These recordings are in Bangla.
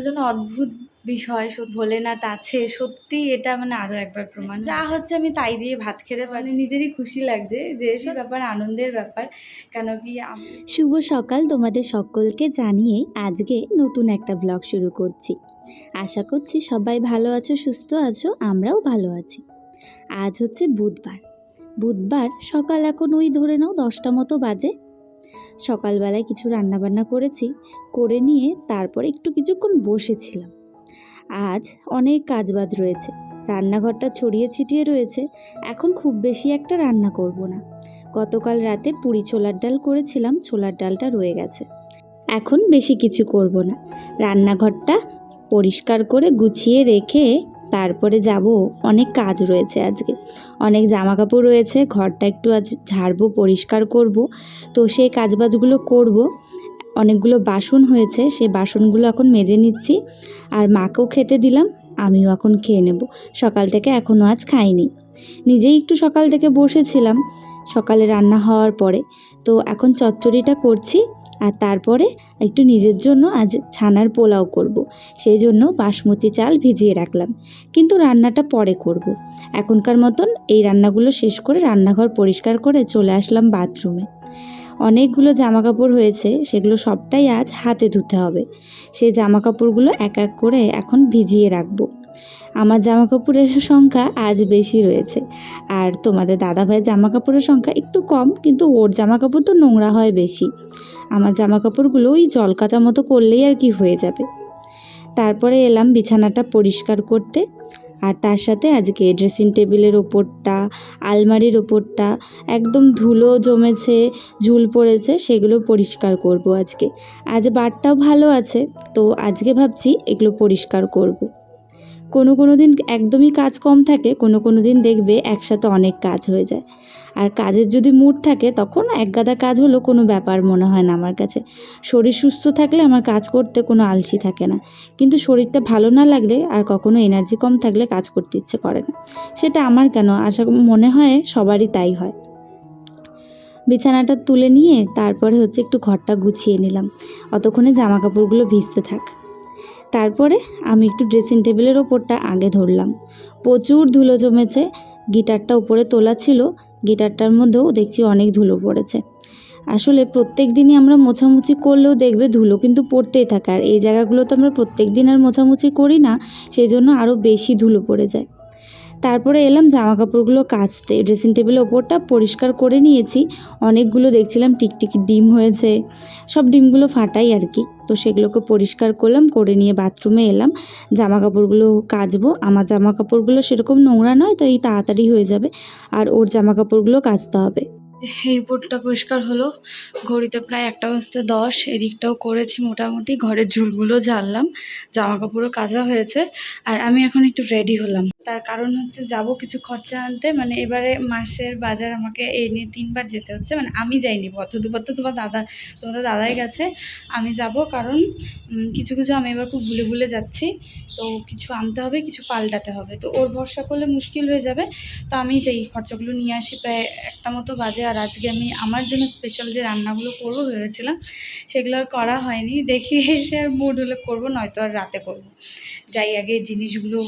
যেন অদ্ভুত বিষয় ভোলেনাথ আছে। সত্যি এটা মানে আরও একবার প্রমাণ যা হচ্ছে। আমি তাই দিয়ে ভাত খেতে পারি নিজেরই খুশি লাগছে যে সব ব্যাপার আনন্দের ব্যাপার। কেন কি শুভ সকাল তোমাদের সকলকে জানিয়ে আজকে নতুন একটা ব্লগ শুরু করছি। আশা করছি সবাই ভালো আছো সুস্থ আছো আমরাও ভালো আছি। আজ হচ্ছে বুধবার। বুধবার সকাল এখন ওই ধরে নাও দশটা মতো বাজে। সকালবেলায় কিছু রান্নাবান্না করেছি, করে নিয়ে তারপরে একটু কিছুক্ষণ বসেছিলাম। আজ অনেক কাজবাজ রয়েছে, রান্নাঘরটা ছড়িয়ে ছিটিয়ে রয়েছে, এখন খুব বেশি একটা রান্না করব না। গতকাল রাতে পুরি ছোলার ডাল করেছিলাম, ছোলার ডালটা রয়ে গেছে। এখন বেশি কিছু করব না। রান্নাঘরটা পরিষ্কার করে গুছিয়ে রেখে তারপরে যাব, অনেক কাজ রয়েছে আজকে। অনেক জামা কাপড় রয়েছে, ঘরটা একটু আজ ঝাড়বো, পরিষ্কার করব। তো সেই কাজবাজগুলো করব। অনেকগুলো বাসন হয়েছে, সেই বাসনগুলো এখন মেজে নিচ্ছি। আর মাকেও খেতে দিলাম, আমিও এখন খেয়ে নেব। সকাল থেকে এখনও আজ খাইনি। নিজেই একটু সকাল থেকে বসেছিলাম, সকালে রান্না হওয়ার পরে। তো এখন চচ্চড়িটা করছি। আর তারপরে একটু নিজের জন্য আজ ছানার পোলাও করব। সেই জন্য বাসমতি চাল ভিজিয়ে রাখলাম কিন্তু রান্নাটা পরে করব। এখনকার মতন এই রান্নাগুলো শেষ করে রান্নাঘর পরিষ্কার করে চলে আসলাম বাথরুমে অনেকগুলো জামা কাপড় হয়েছে, সেগুলো সবটাই আজ হাতে ধুতে হবে সেই জামা কাপড়গুলো এক এক করে এখন ভিজিয়ে রাখব আমার জামা কাপড়ের সংখ্যা আজ বেশি রয়েছে। আর তোমাদের দাদাভাইয়ের জামা কাপড়ের সংখ্যা একটু কম, কিন্তু ওর জামা কাপড় তো নোংরা হয় বেশি। আমার জামা কাপড়গুলো ওই জল কাচা মতো করলেই আর কি হয়ে যাবে। তারপরে এলাম বিছানাটা পরিষ্কার করতে। আর তার সাথে আজকে ড্রেসিং টেবিলের ওপরটা, আলমারির ওপরটা, একদম ধুলো জমেছে, ঝুল পড়েছে, সেগুলো পরিষ্কার করব আজকে। আজ বারটাও ভালো আছে, তো আজকে ভাবছি এগুলো পরিষ্কার করব। কোনো কোনো দিন একদমই কাজ কম থাকে, কোনো কোনো দিন দেখবে একসাথে অনেক কাজ হয়ে যায়। আর কাজের যদি মুড থাকে, তখন এক গাদা কাজ হলো কোনো ব্যাপার মনে হয় না আমার কাছে। শরীর সুস্থ থাকলে আমার কাজ করতে কোনো আলসি থাকে না। কিন্তু শরীরটা ভালো না লাগলে আর কখনো এনার্জি কম থাকলে কাজ করতে ইচ্ছে করে না। সেটা আমার কেন? আশা মনে হয় সবারই তাই হয়। বিছানাটা তুলে নিয়ে তারপরে হচ্ছে একটু ঘরটা গুছিয়ে নিলাম। অতক্ষণে জামা কাপড়গুলো ভিজতে থাক। তারপরে আমি একটু ড্রেসিং টেবিলের ওপরটা আগে ধরলাম। প্রচুর ধুলো জমেছে, গিটারটা উপরে তোলা ছিল, গিটারটার মধ্যেও দেখছি অনেক ধুলো পড়েছে। আসলে প্রত্যেক দিনই আমরা মোছামুছি করলেও দেখবে ধুলো কিন্তু পড়তেই থাকে, আর এই জায়গাগুলো তো আমরা প্রত্যেক দিন আর মোছামুছি করি না সেই জন্য আরও বেশি ধুলো পড়ে যায়। তারপরে এলাম জামা কাপড়গুলো কাচতে ড্রেসিং টেবিলের ওপরটা পরিষ্কার করে নিয়েছি। অনেকগুলো দেখছিলাম, টিকটিকি ডিম হয়েছে। সব ডিমগুলো ফাটাই আর কি। তো সেগুলোকে পরিষ্কার করলাম, করে নিয়ে বাথরুমে এলাম। জামা কাপড়গুলো কাচবো। আমার জামা কাপড়গুলো সেরকম নোংরা নয়, তো এই তাড়াতাড়ি হয়ে যাবে। আর ওর জামা কাপড়গুলো কাচতে হবে। এই উপরটা পরিষ্কার হলো। ঘড়িতে প্রায় একটা বাজতে দশ। এদিকটাও করেছি মোটামুটি। ঘরের ঝুলগুলো ঝাড়লাম। জামা কাপড়ও কাচা হয়েছে। আর আমি এখন একটু রেডি হলাম। তার কারণ হচ্ছে যাব কিছু খরচা আনতে মানে এবারে মাসের বাজার আমাকে এই নিয়ে তিনবার যেতে হচ্ছে মানে আমি যাইনি গত দুবার তো তোমার দাদা, তোমাদের দাদাই গেছে, আমি যাব কারণ কিছু কিছু আমি এবার খুব ভুলে ভুলে যাচ্ছি, তো কিছু আনতে হবে, কিছু পাল্টাতে হবে, তো ওর ভরসা করলে মুশকিল হয়ে যাবে, তো আমি যেই খরচাগুলো নিয়ে আসি প্রায় একটা মতো বাজে, আর আজকে আমি আমার জন্য স্পেশাল যে রান্নাগুলো করব ভেবেছিলাম, সেগুলো আর করা হয়নি, দেখি এসে আর মুড হলে করব, নয়তো আর রাতে করব, যাই আগে জিনিসগুলো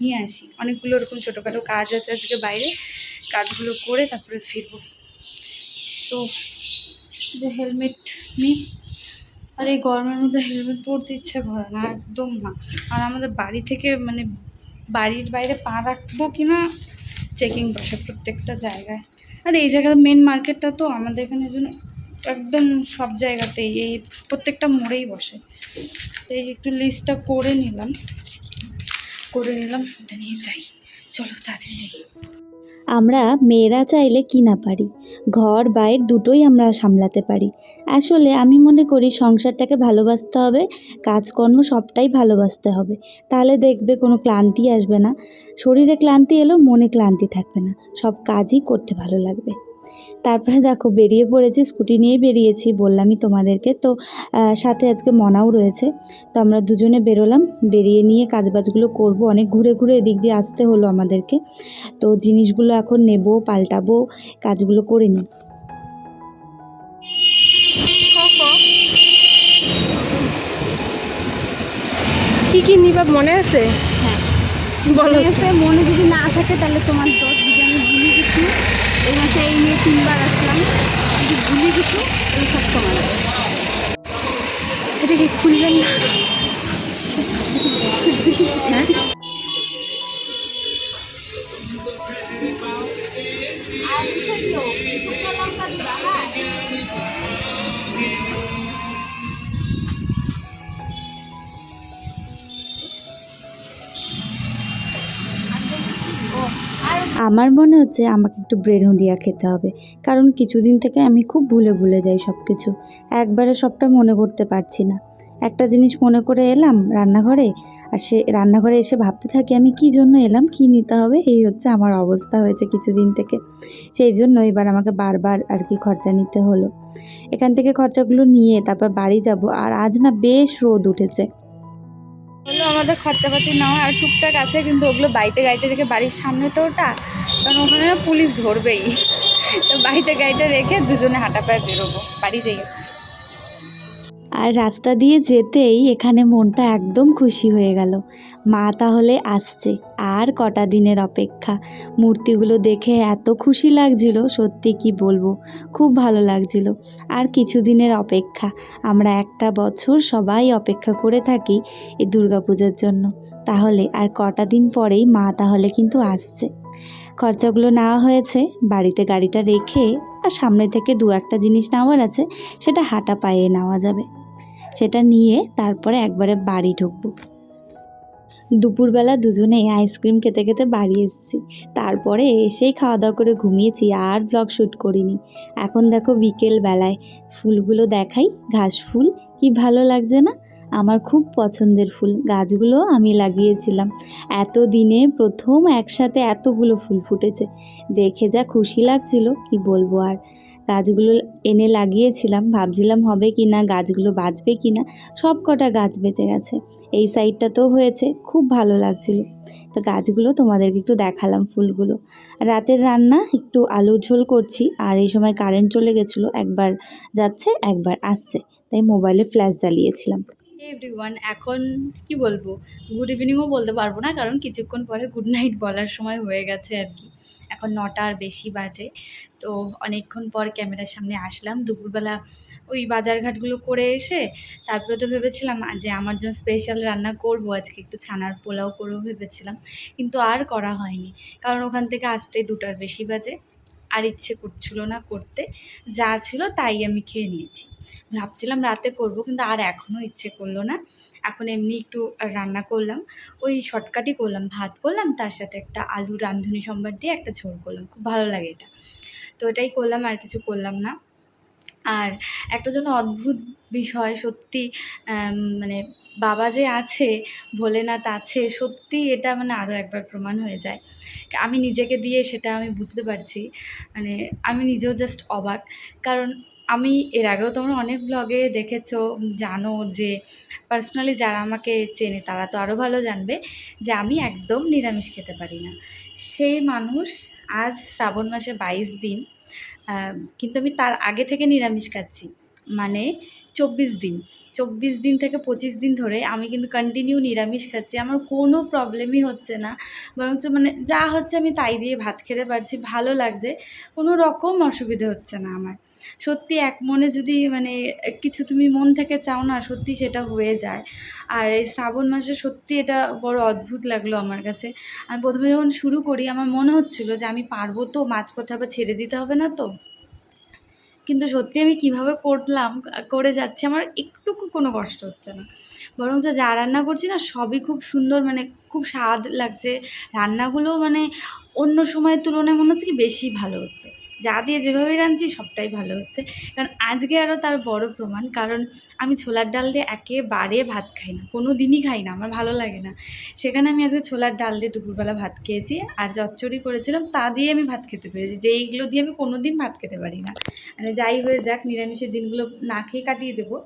নিয়ে আসি। অনেকগুলো ওরকম ছোটোখাটো কাজ আছে আজকে বাইরে। কাজগুলো করে তারপরে ফিরবো। তো যে হেলমেট নিই আর এই গরমের মধ্যে হেলমেট পরতে ইচ্ছে করে না, একদম না। আর আমাদের বাড়ি থেকে মানে বাড়ির বাইরে পা রাখব কি না চেকিং বসে প্রত্যেকটা জায়গায়। আর এই জায়গার মেন মার্কেটটা তো আমাদের এখানে জন্য একদম সব জায়গাতেই, এই প্রত্যেকটা মোড়েই বসে। তো এই একটু লিস্টটা করে নিলাম। করে নিলাম এটা নিয়ে যাই। চলো, তাড়াতাড়ি যাই। আমরা মেয়েরা চাইলে কি না পারি? ঘর, বাইর দুটোই আমরা সামলাতে পারি। আসলে আমি মনে করি সংসারটাকে ভালোবাসতে হবে, কাজকর্ম সবটাই ভালোবাসতে হবে। তাহলে দেখবে কোনো ক্লান্তি আসবে না। শরীরে ক্লান্তি এলেও মনে ক্লান্তি থাকবে না। সব কাজই করতে ভালো লাগবে। তারপরে দেখো বেরিয়ে পড়েছি স্কুটি নিয়েই বেরিয়েছি বললামই তোমাদেরকে। তো সাথে আজকে মনাও রয়েছে। তো আমরা দুজনে বেরোলাম বেরিয়ে নিয়ে কাজবাজগুলো করব। অনেক ঘুরে ঘুরে এদিক দিয়ে আসতে হলো আমাদেরকে। তো জিনিসগুলো এখন নেব পাল্টাবো কাজগুলো করে নিই। কি কি নিবা মনে আছে? হ্যাঁ। বলো। মনে মনে যদি না থাকে তাহলে তোমার দোষ। এই এই নিয়ে তিনবার আসলাম। যদি ভুলি কিছু তাহলে সব তোমার। এটা কি খুলবেন না? হ্যাঁ? আমার মনে হচ্ছে আমাকে একটু ব্রেনুডিয়া খেতে হবে। কারণ কিছুদিন থেকে আমি খুব ভুলে ভুলে যাই সব কিছু একবারে সবটা মনে করতে পারছি না। একটা জিনিস মনে করে এলাম রান্নাঘরে, আর সে রান্নাঘরে এসে ভাবতে থাকি আমি কি জন্য এলাম, কি নিতে হবে, এই হচ্ছে আমার অবস্থা হয়েছে কিছুদিন থেকে। সেই জন্য এবার আমাকে বারবার আর কি খরচা নিতে হলো। এখান থেকে খরচাগুলো নিয়ে তারপর বাড়ি যাব, আর আজ না বেশ রোদ উঠেছে। হলো আমাদের খরচাপাতি নেওয়া আর টুকটাক আছে, কিন্তু ওগুলো বাড়িতে গাড়িটা রেখে বাড়ির সামনে তো ওটা, কারণ ওখানে পুলিশ ধরবেই। তো বাড়িতে গাড়িটা রেখে দুজনে হাঁটা পায়ে বেরোবো, বাড়ি যাই আর রাস্তা দিয়ে যেতেই এখানে মনটা একদম খুশি হয়ে গেল। মা তাহলে আসছে, আর কটা দিনের অপেক্ষা। মূর্তিগুলো দেখে এত খুশি লাগছিল, সত্যি কি বলব, খুব ভালো লাগছিল। আর কিছু দিনের অপেক্ষা, আমরা একটা বছর সবাই অপেক্ষা করে থাকি এই দুর্গাপূজার জন্য। তাহলে আর কটা দিন পরেই মা তাহলে কিন্তু আসছে। খরচাগুলো নেওয়া হয়েছে, বাড়িতে গাড়িটা রেখে আর সামনে থেকে দু একটা জিনিস নেওয়ার আছে, সেটা হাঁটা পায়ে নেওয়া যাবে। সেটা নিয়ে তারপরে একবারে বাড়ি ঢুকবো। দুপুরবেলা দুজনেই আইসক্রিম খেতে খেতে বাড়ি এসেছি। তারপরে এসেই খাওয়া দাওয়া করে ঘুমিয়েছি, আর ব্লগ শ্যুট করিনি। এখন দেখো বিকেল বেলায় ফুলগুলো দেখাই, ঘাস ফুল, কি ভালো লাগছে না? আমার খুব পছন্দের ফুল, গাছগুলো আমি লাগিয়েছিলাম। এত দিনে প্রথম একসাথে এতগুলো ফুল ফুটেছে। দেখে যা খুশি লাগছিল, কি বলব আর। গাছগুলো এনে লাগিয়েছিলাম। ভাবছিলাম হবে কি না, গাছগুলো বাঁচবে কি না, সব কটা গাছ বেঁচে গেছে। এই সাইডটাতেও হয়েছে, খুব ভালো লাগছিল। তো গাছগুলো তোমাদেরকে একটু দেখালাম ফুলগুলো। রাতের রান্না, একটু আলুর ঝোল করছি, আর এই সময় কারেন্ট চলে গেছিল, একবার যাচ্ছে, একবার আসছে। তাই মোবাইলে ফ্ল্যাশ জ্বালিয়েছিলাম। এভরিওয়ান এখন কি বলব? গুড ইভিনিংও বলতে পারব না, কারণ কিছুক্ষণ পরে গুড নাইট বলার সময় হয়ে গেছে আর কি। এখন নটার বেশি বাজে। তো অনেকক্ষণ পর ক্যামেরার সামনে আসলাম। দুপুরবেলা ওই বাজারঘাটগুলো করে এসে তারপরে তো ভেবেছিলাম যে আমার জন্য স্পেশাল রান্না করব, আজকে একটু ছানার পোলাও করব ভেবেছিলাম। কিন্তু আর করা হয়নি। কারণ ওখান থেকে আসতে দুটার বেশি বাজে। আর ইচ্ছে করছিল না করতে। যা ছিল তাই আমি খেয়ে নিয়েছি। ভাবছিলাম রাতে করব, কিন্তু আর এখনও ইচ্ছে করল না। এখন এমনি একটু রান্না করলাম, ওই শর্টকাটই করলাম, ভাত করলাম, তার সাথে একটা আলু রাঁধুনি সম্বার দিয়ে একটা ঝোল করলাম। খুব ভালো লাগে এটা। তো এটাই করলাম, আর কিছু করলাম না। আর একটা যেন অদ্ভুত বিষয়, সত্যি মানে বাবা যে আছে, ভোলেনাথ আছে, সত্যি এটা মানে আরও একবার প্রমাণ হয়ে যায়। আমি নিজেকে দিয়ে সেটা আমি বুঝতে পারছি। মানে আমি নিজেও জাস্ট অবাক। কারণ আমি এর আগেও তোমরা অনেক ব্লগে দেখেছ, জানো যে পার্সোনালি যারা আমাকে চেনে তারা তো আরও ভালো জানবে যে আমি একদম নিরামিষ খেতে পারি না। সেই মানুষ আজ শ্রাবণ মাসে বাইশ দিন কিন্তু আমি তার আগে থেকে নিরামিষ খাচ্ছি। মানে চব্বিশ দিন। চব্বিশ দিন থেকে পঁচিশ দিন ধরে আমি কিন্তু কন্টিনিউ নিরামিষ খাচ্ছি। আমার কোনো প্রবলেমই হচ্ছে না। বরঞ্চ মানে যা হচ্ছে আমি তাই দিয়ে ভাত খেতে পারছি, ভালো লাগছে। কোনো রকম অসুবিধে হচ্ছে না আমার। সত্যি এক মনে যদি মানে কিছু তুমি মন থেকে চাও না, সত্যি সেটা হয়ে যায়। আর এই শ্রাবণ মাসে সত্যি এটা বড় অদ্ভুত লাগল আমার কাছে। আমি প্রথমে যখন শুরু করি, আমার মনে হচ্ছিল যে আমি পারব তো, মাঝপথে আবার ছেড়ে দিতে হবে না তো? কিন্তু সত্যি আমি কীভাবে করলাম, করে যাচ্ছি, আমার একটুকু কোনো কষ্ট হচ্ছে না। বরঞ্চ যা রান্না করছি না, সবই খুব সুন্দর মানে খুব স্বাদ লাগছে। রান্নাগুলো মানে অন্য সময়ের তুলনায় মনে হচ্ছে কি বেশি ভালো হচ্ছে। যা দিয়ে যেভাবে রাঁধছি সবটাই ভালো হচ্ছে। কারণ আজকে আরও তার বড় প্রমাণ, কারণ আমি ছোলার ডাল দিয়ে একেবারে ভাত খাই না, কোনো দিনই খাই না, আমার ভালো লাগে না। সেখানে আমি আজকে ছোলার ডাল দিয়ে দুপুরবেলা ভাত খেয়েছি আর চচ্চড়ি করেছিলাম, তা দিয়ে আমি ভাত খেতে পেরেছি যে এইগুলো দিয়ে আমি কোনো দিন ভাত খেতে পারি না। মানে যাই হয়ে যাক, নিরামিষের দিনগুলো না খেয়ে কাটিয়ে দেবো,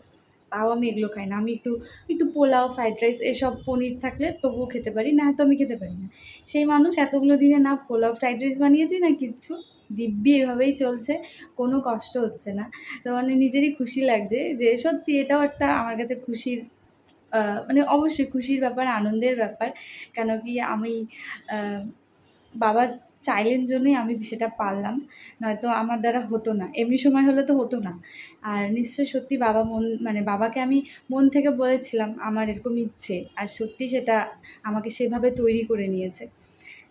তাও আমি এগুলো খাই না। আমি একটু একটু পোলাও, ফ্রাইড রাইস এসব পনির থাকলে তবুও খেতে পারি, না তো আমি খেতে পারি না। সেই মানুষ এতগুলো দিনে না পোলাও, ফ্রাইড রাইস বানিয়েছি না কিচ্ছু দিব্যি এভাবেই চলছে, কোনো কষ্ট হচ্ছে না। তো মানে নিজেরই খুশি লাগছে যে সত্যি এটাও একটা আমার কাছে খুশির মানে অবশ্যই খুশির ব্যাপার, আনন্দের ব্যাপার। কেন কি আমি বাবা চাইলেন জন্যই আমি সেটা পারলাম, নয়তো আমার দ্বারা হতো না। এমনি সময় হলে তো হতো না। আর নিশ্চয় সত্যি বাবা মন মানে বাবাকে আমি মন থেকে বলেছিলাম, আমার এরকম ইচ্ছে, আর সত্যি সেটা আমাকে সেভাবে তৈরি করে নিয়েছে।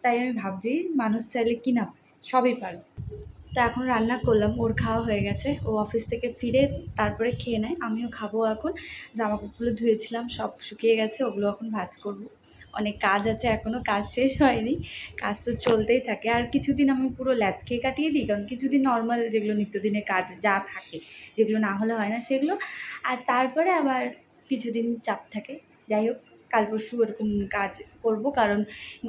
তাই আমি ভাবছি, মানুষ চাইলে কি না সবই পারে তো এখন রান্না করলাম, ওর খাওয়া হয়ে গেছে। ও অফিস থেকে ফিরে তারপরে খেয়ে নেয়, আমিও খাব এখন। জামা কাপড়গুলো ধুয়েছিলাম, সব শুকিয়ে গেছে, ওগুলো এখন ভাজ করব। অনেক কাজ আছে এখনও কাজ শেষ হয়নি। কাজ তো চলতেই থাকে। আর কিছুদিন আমি পুরো ল্যাদ খেয়ে কাটিয়ে দিই, কারণ কিছুদিন নর্মাল যেগুলো নিত্যদিনের কাজ যা থাকে, যেগুলো না হলে হয় না সেগুলো। আর তারপরে আবার কিছুদিন চাপ থাকে। যাই হোক কাল পরশু এরকম কাজ করব, কারণ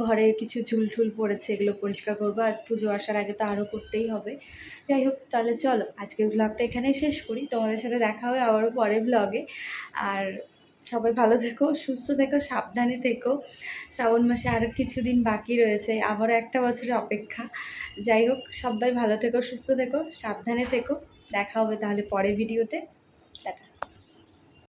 ঘরে কিছু ঝুল ঠুল পড়েছে, এগুলো পরিষ্কার করব, আর পুজো আসার আগে তো আরও করতেই হবে। যাই হোক, তাহলে চলো, আজকের ব্লগটা এখানেই শেষ করি। তোমাদের সাথে দেখা হবে আবারও পরে ব্লগে আর সবাই ভালো থেকো, সুস্থ থেকো, সাবধানে থেকো। শ্রাবণ মাসে আরও কিছুদিন বাকি রয়েছে, আবারও একটা বছরের অপেক্ষা। যাই হোক, সবাই ভালো থেকো, সুস্থ থেকো, সাবধানে থেকো। দেখা হবে তাহলে পরের ভিডিওতে